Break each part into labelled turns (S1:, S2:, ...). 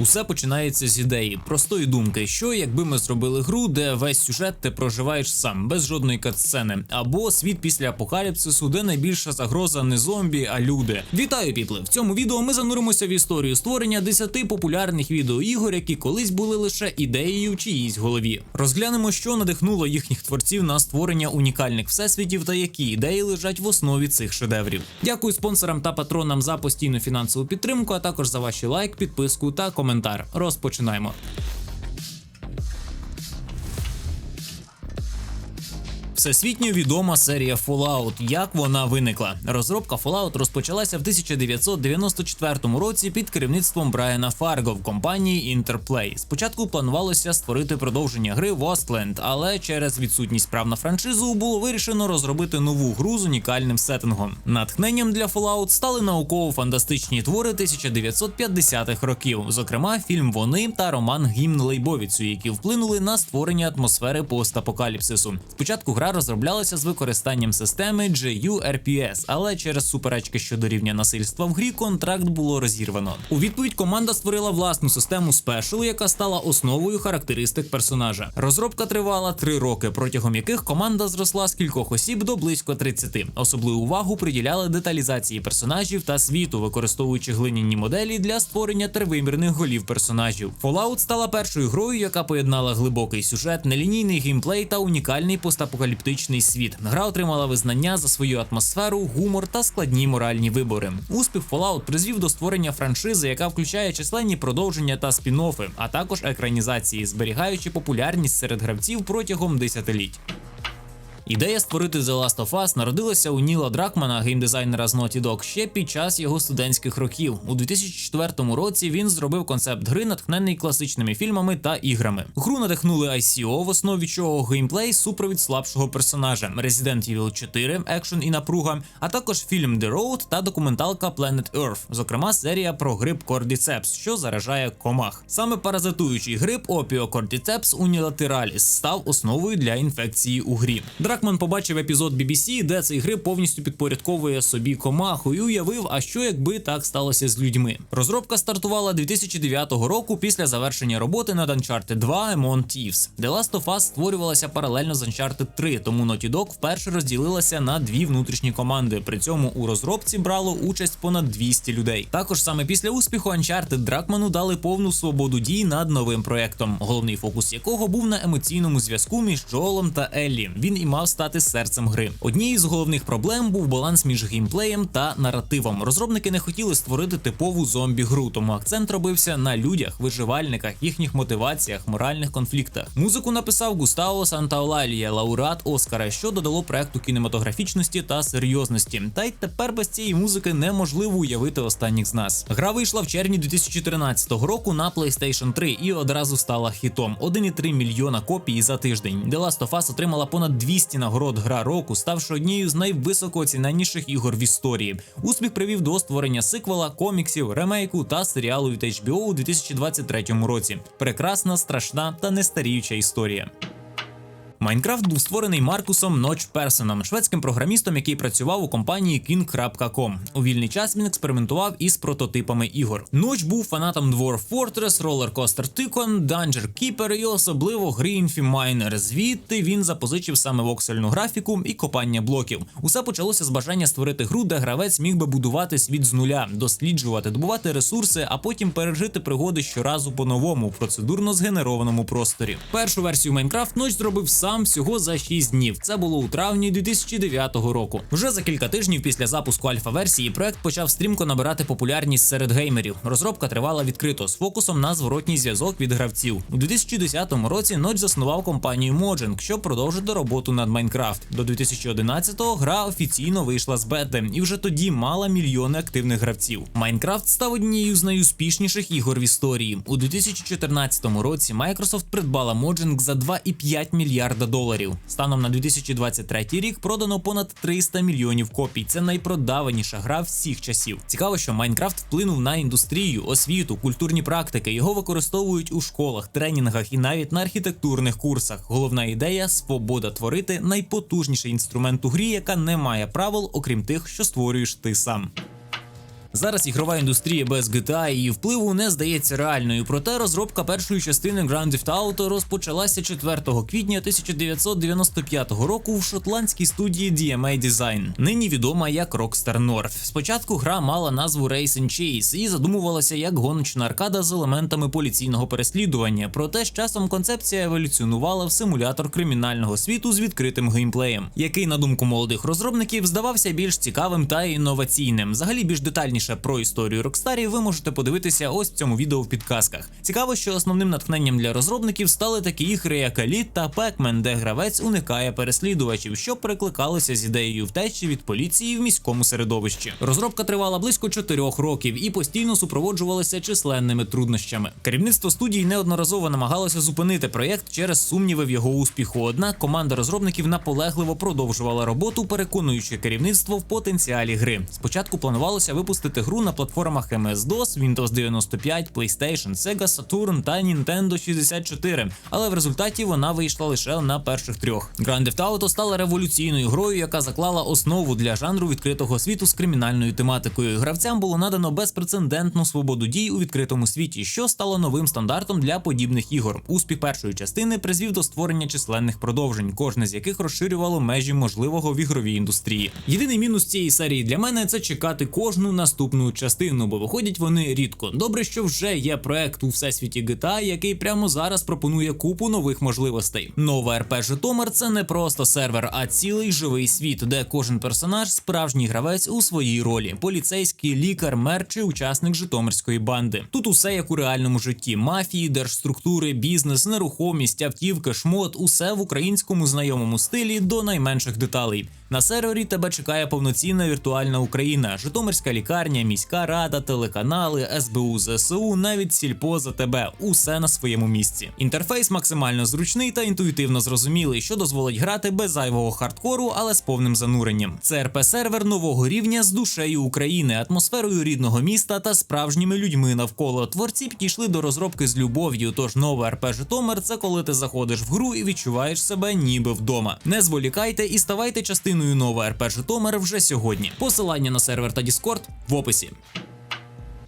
S1: Усе починається з ідеї, простої думки, що якби ми зробили гру, де весь сюжет ти проживаєш сам, без жодної катсцени, або світ після апокаліпсису, де найбільша загроза не зомбі, а люди. Вітаю, піпли! В цьому відео ми зануримося в історію створення 10 популярних відеоігор, які колись були лише ідеєю в чиїсь голові. Розглянемо, що надихнуло їхніх творців на створення унікальних всесвітів та які ідеї лежать в основі цих шедеврів. Дякую спонсорам та патронам за постійну фінансову підтримку, а також за ваші лайк, підписку та коментар. Розпочинаємо. Всесвітньо відома серія Fallout. Як вона виникла? Розробка Fallout розпочалася в 1994 році під керівництвом Брайана Фарго в компанії Interplay. Спочатку планувалося створити продовження гри Wastland, але через відсутність прав на франшизу було вирішено розробити нову гру з унікальним сеттингом. Натхненням для Fallout стали науково-фантастичні твори 1950-х років, зокрема фільм Вони та роман Гімн Лейбовіцю, які вплинули на створення атмосфери постапокаліпсису. Спочатку гра розроблялася з використанням системи JURPS, але через суперечки щодо рівня насильства в грі контракт було розірвано. У відповідь команда створила власну систему спешл, яка стала основою характеристик персонажа. Розробка тривала три роки, протягом яких команда зросла з кількох осіб до близько 30. Особливу увагу приділяли деталізації персонажів та світу, використовуючи глиняні моделі для створення тривимірних голів персонажів. Fallout стала першою грою, яка поєднала глибокий сюжет, нелінійний геймплей та унікальний постапокаліптичний світ. Гра отримала визнання за свою атмосферу, гумор та складні моральні вибори. Успіх Fallout призвів до створення франшизи, яка включає численні продовження та спін-оффи, а також екранізації, зберігаючи популярність серед гравців протягом десятиліть. Ідея створити The Last of Us народилася у Ніла Дракмана, геймдизайнера з Naughty Dog, ще під час його студентських років. У 2004 році він зробив концепт гри, натхнений класичними фільмами та іграми. Гру надихнули ICO, в основі чого геймплей супровід слабшого персонажа Resident Evil 4, екшен і напруга, а також фільм The Road та документалка Planet Earth, зокрема серія про гриб Cordyceps, що заражає комах. Саме паразитуючий гриб Opio Cordyceps unilateralis став основою для інфекції у грі. Дракман побачив епізод BBC, де цей гриб повністю підпорядковує собі комаху, і уявив, а що якби так сталося з людьми. Розробка стартувала 2009 року після завершення роботи над Uncharted 2 Among Thieves. The Last of Us створювалася паралельно з Uncharted 3, тому Naughty Dog вперше розділилася на дві внутрішні команди. При цьому у розробці брало участь понад 200 людей. Також саме після успіху Uncharted Дракману дали повну свободу дій над новим проектом, головний фокус якого був на емоційному зв'язку між Джоелом та Еллі. Він і мав стати серцем гри. Однією з головних проблем був баланс між геймплеєм та наративом. Розробники не хотіли створити типову зомбі-гру, тому акцент робився на людях, виживальниках, їхніх мотиваціях, моральних конфліктах. Музику написав Густаво Сантаолалія, лауреат Оскара, що додало проекту кінематографічності та серйозності. Та й тепер без цієї музики неможливо уявити останніх з нас. Гра вийшла в червні 2014 року на PlayStation 3 і одразу стала хітом. 1,3 мільйона копій за тиждень. The Last of Us отримала понад 200 нагород гра року, ставши однією з найвисокооціненіших ігор в історії. Успіх привів до створення сиквела, коміксів, ремейку та серіалу від HBO у 2023 році. Прекрасна, страшна та нестаріюча історія. Майнкрафт був створений Маркусом Ноч Персоном, шведським програмістом, який працював у компанії King.com. У вільний час він експериментував із прототипами ігор. Ноч був фанатом Dwarf Fortress, Roller Coaster Tycoon, Danger Keeper і особливо гри Infy Miner. Звідти він запозичив саме воксельну графіку і копання блоків. Усе почалося з бажання створити гру, де гравець міг би будувати світ з нуля, досліджувати, добувати ресурси, а потім пережити пригоди щоразу по-новому в процедурно згенерованому просторі. Першу версію Майнкрафт Ноч зробив сам сам всього за 6 днів. Це було у травні 2009 року. Вже за кілька тижнів після запуску альфа-версії проект почав стрімко набирати популярність серед геймерів. Розробка тривала відкрито з фокусом на зворотній зв'язок від гравців. У 2010 році Ноч заснував компанію Mojang, щоб продовжити роботу над Майнкрафт. До 2011-го гра офіційно вийшла з бети, і вже тоді мала мільйони активних гравців. Майнкрафт став однією з найуспішніших ігор в історії. У 2014 році Microsoft придбала Mojang за 2,5 мільярда доларів. Станом на 2023 рік продано понад 300 мільйонів копій. Це найпродаваніша гра всіх часів. Цікаво, що Майнкрафт вплинув на індустрію, освіту, культурні практики. Його використовують у школах, тренінгах і навіть на архітектурних курсах. Головна ідея свобода творити найпотужніший інструмент у грі, яка не має правил, окрім тих, що створюєш ти сам. Зараз ігрова індустрія без GTA її впливу не здається реальною. Проте розробка першої частини Grand Theft Auto розпочалася 4 квітня 1995 року в шотландській студії DMA Design, нині відома як Rockstar North. Спочатку гра мала назву Race and Chase і задумувалася як гоночна аркада з елементами поліційного переслідування. Проте з часом концепція еволюціонувала в симулятор кримінального світу з відкритим геймплеєм, який, на думку молодих розробників, здавався більш цікавим та інноваційним. Взагалі, більш детальніше про історію Rockstar ви можете подивитися ось в цьому відео в підказках. Цікаво, що основним натхненням для розробників стали такі ігри, як Elite та Pac-Man, де гравець уникає переслідувачів, що перекликалися з ідеєю втечі від поліції в міському середовищі. Розробка тривала близько чотирьох років і постійно супроводжувалася численними труднощами. Керівництво студії неодноразово намагалося зупинити проєкт через сумніви в його успіху. Однак команда розробників наполегливо продовжувала роботу, переконуючи керівництво в потенціалі гри. Спочатку планувалося випустити гру на платформах MS-DOS, Windows 95, PlayStation, Sega Saturn та Nintendo 64, але в результаті вона вийшла лише на перших трьох. Grand Theft Auto стала революційною грою, яка заклала основу для жанру відкритого світу з кримінальною тематикою. Гравцям було надано безпрецедентну свободу дій у відкритому світі, що стало новим стандартом для подібних ігор. Успіх першої частини призвів до створення численних продовжень, кожне з яких розширювало межі можливого в ігровій індустрії. Єдиний мінус цієї серії для мене це чекати кожну наступну частину, бо виходять вони рідко. Добре, що вже є проект у всесвіті GTA, який прямо зараз пропонує купу нових можливостей. Нова РП Житомир це не просто сервер, а цілий живий світ, де кожен персонаж справжній гравець у своїй ролі: поліцейський, лікар, мер чи учасник Житомирської банди. Тут усе як у реальному житті: мафії, держструктури, бізнес, нерухомість, автівки, шмот, усе в українському знайомому стилі до найменших деталей. На сервері тебе чекає повноцінна віртуальна Україна, Житомирська лікарня, міська рада, телеканали, СБУ, ЗСУ, навіть сільпо за тебе. Усе на своєму місці. Інтерфейс максимально зручний та інтуїтивно зрозумілий, що дозволить грати без зайвого хардкору, але з повним зануренням. Це РП сервер нового рівня з душею України, атмосферою рідного міста та справжніми людьми навколо. Творці підійшли до розробки з любов'ю. Тож нова РП Житомир це коли ти заходиш в гру і відчуваєш себе ніби вдома. Не зволікайте і ставайте частиною нова РП Житомир вже сьогодні. Посилання на сервер та Discord в описі.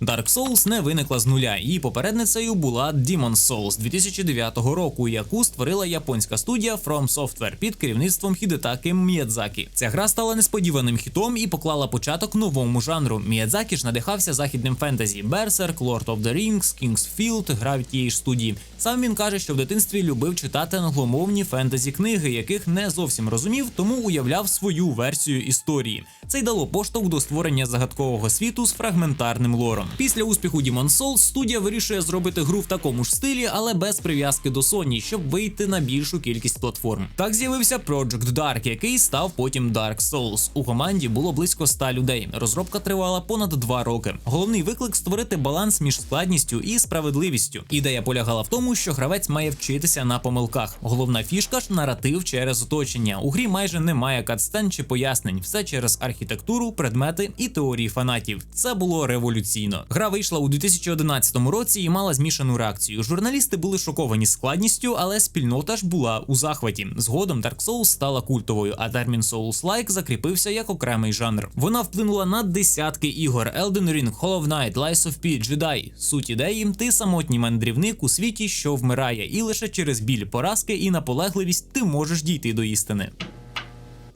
S1: Dark Souls не виникла з нуля. Її попередницею була Demon's Souls 2009 року, яку створила японська студія From Software під керівництвом Хідетаки Міядзакі. Ця гра стала несподіваним хітом і поклала початок новому жанру. Міядзакі ж надихався західним фентезі Berserk, Lord of the Rings, King's Field, грав тієї ж студії. Сам він каже, що в дитинстві любив читати англомовні фентезі книги, яких не зовсім розумів, тому уявляв свою версію історії. Це й дало поштовх до створення загадкового світу з фрагментарним лором. Після успіху Demon's Souls студія вирішує зробити гру в такому ж стилі, але без прив'язки до Sony, щоб вийти на більшу кількість платформ. Так з'явився Project Dark, який став потім Dark Souls. У команді було близько 100 людей. Розробка тривала понад 2 роки. Головний виклик створити баланс між складністю і справедливістю. Ідея полягала в тому, що гравець має вчитися на помилках. Головна фішка ж наратив через оточення. У грі майже немає катсцен чи пояснень, все через архітектуру, предмети і теорії фанатів. Це було революційно. Гра вийшла у 2011 році і мала змішану реакцію. Журналісти були шоковані складністю, але спільнота ж була у захваті. Згодом Dark Souls стала культовою, а термін Souls-like закріпився як окремий жанр. Вона вплинула на десятки ігор: Elden Ring, Hollow Knight, Lies of P, Jedi. Суть ідеї ти самотній мандрівник у світі, що вмирає, і лише через біль поразки і наполегливість ти можеш дійти до істини.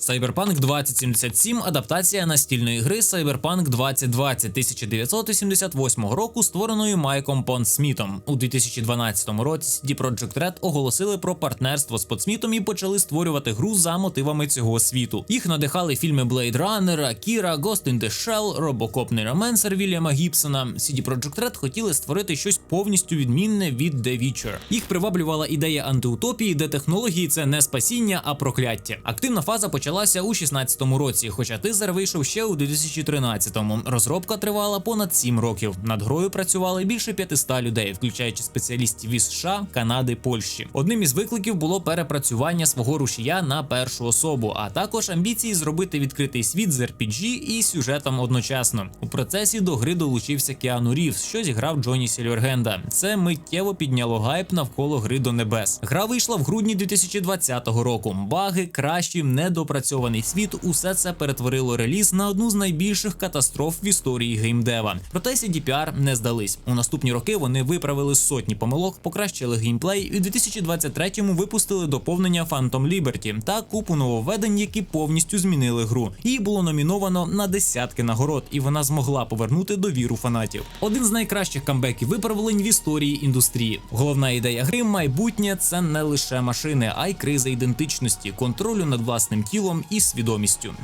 S1: Cyberpunk 2077 адаптація настільної гри Cyberpunk 2020 1988 року, створеної Майком Понсмітом. У 2012 році CD Projekt Red оголосили про партнерство з Подсмітом і почали створювати гру за мотивами цього світу. Їх надихали фільми Blade Runner, Akira, Ghost in the Shell, Robocop Neuromancer Вільяма Гібсона. CD Projekt Red хотіли створити щось повністю відмінне від The Witcher. Їх приваблювала ідея антиутопії, де технології це не спасіння, а прокляття. Активна фаза почала почалася у 16-му році, хоча тизер вийшов ще у 2013-му. Розробка тривала понад 7 років. Над грою працювали більше 500 людей, включаючи спеціалістів із США, Канади, Польщі. Одним із викликів було перепрацювання свого рушія на першу особу, а також амбіції зробити відкритий світ з RPG і сюжетом одночасно. У процесі до гри долучився Кіану Рівс, що зіграв Джоні Сільвергенда. Це миттєво підняло гайп навколо гри до небес. Гра вийшла в грудні 2020 року. Баги, кращі, недопрацювання допрацьований світ, усе це перетворило реліз на одну з найбільших катастроф в історії геймдева. Проте CDPR не здались. У наступні роки вони виправили сотні помилок, покращили геймплей і у 2023-му випустили доповнення Phantom Liberty та купу нововведень, які повністю змінили гру. Її було номіновано на десятки нагород, і вона змогла повернути довіру фанатів. Один з найкращих камбеків виправлень в історії індустрії. Головна ідея гри майбутнє це не лише машини, а й криза ідентичності, контролю над власним тілом і свідомістю.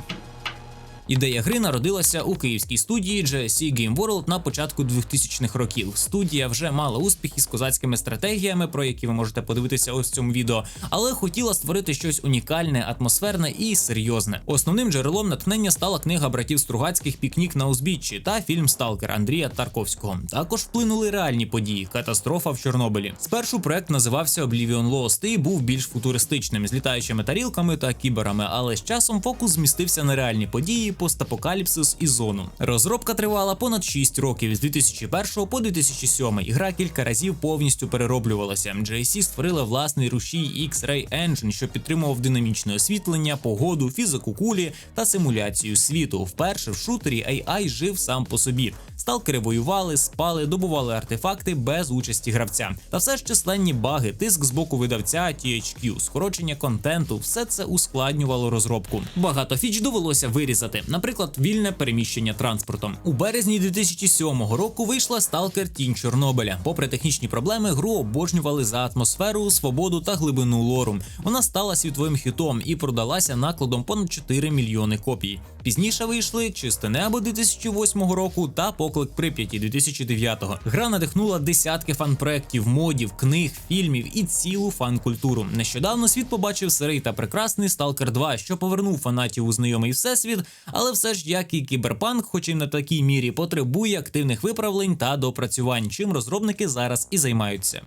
S1: Ідея гри народилася у київській студії GSC Game World на початку 2000-х років. Студія вже мала успіхи з козацькими стратегіями, про які ви можете подивитися ось в цьому відео, але хотіла створити щось унікальне, атмосферне і серйозне. Основним джерелом натхнення стала книга братів Стругацьких Пікнік на узбіччі та фільм Сталкер Андрія Тарковського. Також вплинули реальні події, катастрофа в Чорнобилі. Спершу проект називався Oblivion Lost і був більш футуристичним з літаючими тарілками та кіберами, але з часом фокус змістився на реальні події постапокаліпсис і зону. Розробка тривала понад 6 років з 2001 по 2007. Гра кілька разів повністю перероблювалася. JC створила власний рушій X-Ray Engine, що підтримував динамічне освітлення, погоду, фізику кулі та симуляцію світу. Вперше в шутері AI жив сам по собі. Сталкери воювали, спали, добували артефакти без участі гравця. Та все ж численні баги, тиск з боку видавця THQ, скорочення контенту, все це ускладнювало розробку. Багато фіч довелося вирізати, наприклад, вільне переміщення транспортом. У березні 2007 року вийшла Сталкер Тінь Чорнобиля. Попри технічні проблеми, гру обожнювали за атмосферу, свободу та глибину лору. Вона стала світовим хітом і продалася накладом понад 4 мільйони копій. Пізніше вийшли чисте небо 2008 року та поклик Прип'яті 2009-го. Гра надихнула десятки фан-проєктів, модів, книг, фільмів і цілу фан-культуру. Нещодавно світ побачив сирий та прекрасний Сталкер 2, що повернув фанатів у знайомий всесвіт, але все ж як і кіберпанк, хоч і на такій мірі, потребує активних виправлень та допрацювань, чим розробники зараз і займаються.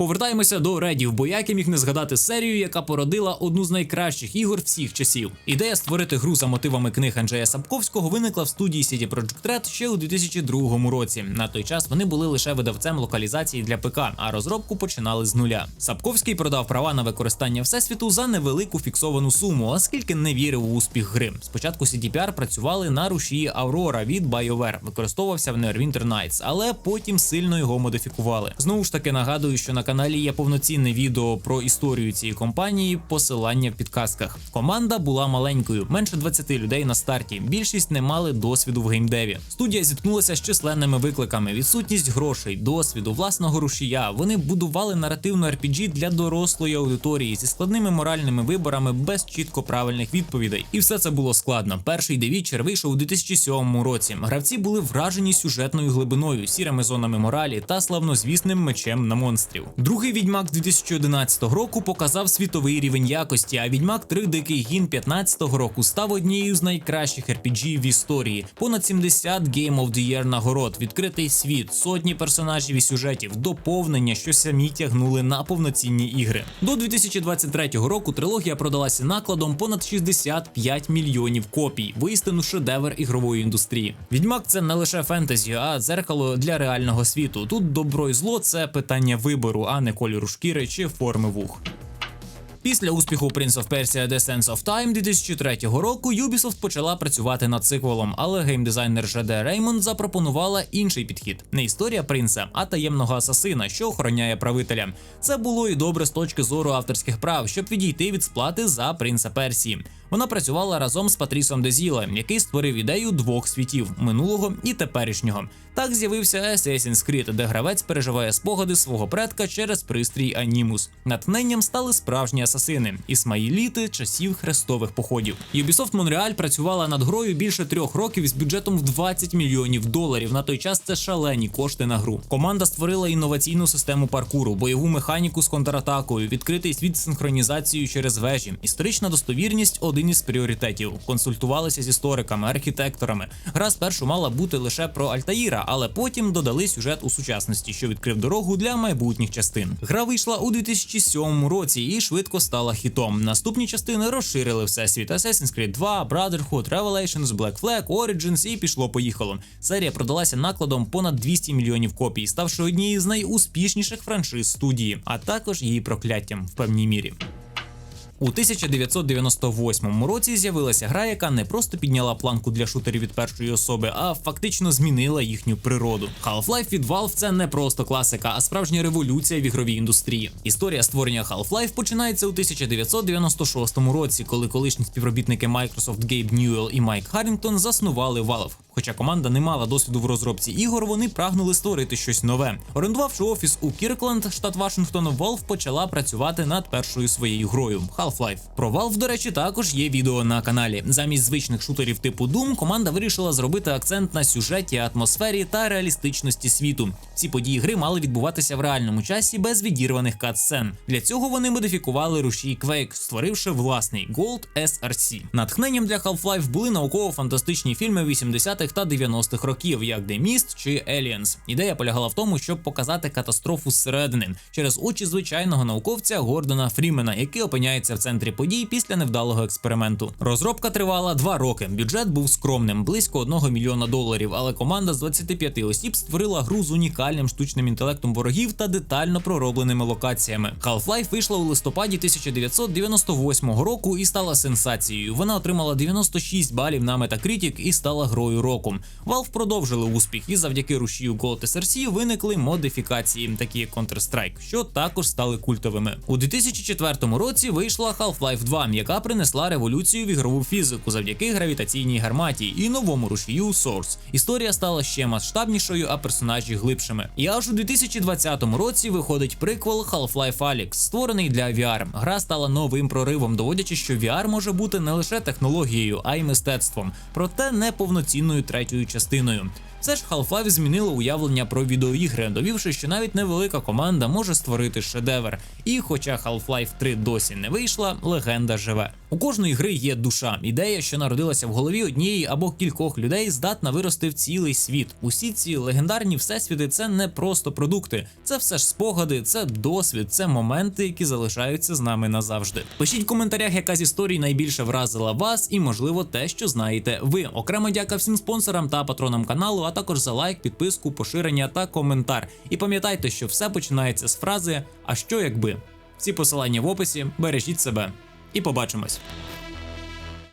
S1: Повертаємося до редів, бо як я міг не згадати серію, яка породила одну з найкращих ігор всіх часів. Ідея створити гру за мотивами книг Анджея Сапковського виникла в студії CD Projekt Red ще у 2002 році. На той час вони були лише видавцем локалізації для ПК, а розробку починали з нуля. Сапковський продав права на використання всесвіту за невелику фіксовану суму, оскільки не вірив у успіх гри. Спочатку CDPR працювали на рушії Aurora від BioWare, використовувався в Neverwinter Nights, але потім сильно його модифікували. Знову ж таки нагадую, що на каналі є повноцінне відео про історію цієї компанії, посилання в підказках. Команда була маленькою, менше 20 людей на старті. Більшість не мали досвіду в геймдеві. Студія зіткнулася з численними викликами: відсутність грошей, досвіду, власного рушія. Вони будували наративну RPG для дорослої аудиторії зі складними моральними виборами без чітко правильних відповідей. І все це було складно. Перший Witcher вийшов у 2007 році. Гравці були вражені сюжетною глибиною, сірими зонами моралі та славнозвісним мечем на монстрів. Другий відьмак 2011 року показав світовий рівень якості. А відьмак 3 Дикий гін 2015 року став однією з найкращих RPG в історії. Понад 70 Game of the Year нагород, відкритий світ, сотні персонажів і сюжетів, доповнення, що самі тягнули на повноцінні ігри. До 2023 року трилогія продалася накладом понад 65 мільйонів копій. Воістину шедевр ігрової індустрії. Відьмак це не лише фентезі, а дзеркало для реального світу. Тут добро і зло це питання вибору, а не кольору шкіри чи форми вух. Після успіху Prince of Persia The Sense of Time 2003 року Ubisoft почала працювати над циквелом, але геймдизайнер Жеде Реймонд запропонувала інший підхід: не історія принца, а таємного асасина, що охороняє правителя. Це було і добре з точки зору авторських прав, щоб відійти від сплати за принца Персії. Вона працювала разом з Патрісом Дезілем, який створив ідею двох світів минулого і теперішнього. Так з'явився Assassin's Creed, де гравець переживає спогади свого предка через пристрій Анімус. Натхненням стали справжні асасини ісмаїліти часів хрестових походів. Ubisoft Montreal працювала над грою більше трьох років з бюджетом в 20 мільйонів доларів. На той час це шалені кошти на гру. Команда створила інноваційну систему паркуру, бойову механіку з контратакою, відкритий світ з синхронізацією через вежі, історична достовірність один із пріоритетів. Консультувалися з істориками, архітекторами. Гра спершу мала бути лише про Альтаїра, але потім додали сюжет у сучасності, що відкрив дорогу для майбутніх частин. Гра вийшла у 2007 році і швидко стала хітом. Наступні частини розширили всесвіт Assassin's Creed 2, Brotherhood, Revelations, Black Flag, Origins і пішло-поїхало. Серія продалася накладом понад 200 мільйонів копій, ставши однією з найуспішніших франшиз студії, а також її прокляттям в певній мірі. У 1998 році з'явилася гра, яка не просто підняла планку для шутерів від першої особи, а фактично змінила їхню природу. Half-Life від Valve – це не просто класика, а справжня революція в ігровій індустрії. Історія створення Half-Life починається у 1996 році, коли колишні співробітники Microsoft Гейб Ньюел і Майк Харрінгтон заснували Valve. Хоча команда не мала досвіду в розробці ігор, вони прагнули створити щось нове. Орендувавши офіс у Кіркленд, штат Вашингтон, Valve почала працювати над першою своєю грою Half-Life. Про Valve, до речі, також є відео на каналі. Замість звичних шутерів типу Doom команда вирішила зробити акцент на сюжеті, атмосфері та реалістичності світу. Ці події гри мали відбуватися в реальному часі без відірваних кат-сцен. Для цього вони модифікували рушій Quake, створивши власний Gold SRC. Натхненням для Half-Life були науково-фантастичні фільми 80-х та 90-х років, як The Mist чи Aliens. Ідея полягала в тому, щоб показати катастрофу зсередини через очі звичайного науковця Гордона Фрімена, який опиняється в центрі подій після невдалого експерименту. Розробка тривала два роки. Бюджет був скромним, близько 1 мільйона доларів. Але команда з 25 осіб створила гру з унікальним штучним інтелектом ворогів та детально проробленими локаціями. Half-Life вийшла у листопаді 1998 року і стала сенсацією. Вона отримала 96 балів на Metacritic і стала грою року. Valve продовжили успіх, і завдяки рушію Gold SRC виникли модифікації, такі як Counter-Strike, що також стали культовими. У 2004 році вийшла Half-Life 2, яка принесла революцію в ігрову фізику завдяки гравітаційній гарматі і новому рушію Source. Історія стала ще масштабнішою, а персонажі глибшими. І аж у 2020 році виходить приквел Half-Life Alyx, створений для VR. Гра стала новим проривом, доводячи, що VR може бути не лише технологією, а й мистецтвом, проте не повноцінною третьою частиною. Все ж Half-Life змінило уявлення про відеоігри, довівши, що навіть невелика команда може створити шедевр. І хоча Half-Life 3 досі не вийшла, легенда живе. У кожної гри є душа, ідея, що народилася в голові однієї або кількох людей, здатна вирости в цілий світ. Усі ці легендарні всесвіти це не просто продукти, це все ж спогади, це досвід, це моменти, які залишаються з нами назавжди. Пишіть в коментарях, яка з історій найбільше вразила вас, і можливо те, що знаєте ви. Окремо дяка всім спонсорам та патронам каналу, а також за лайк, підписку, поширення та коментар. І пам'ятайте, що все починається з фрази А що якби? Всі посилання в описі, бережіть себе і побачимось.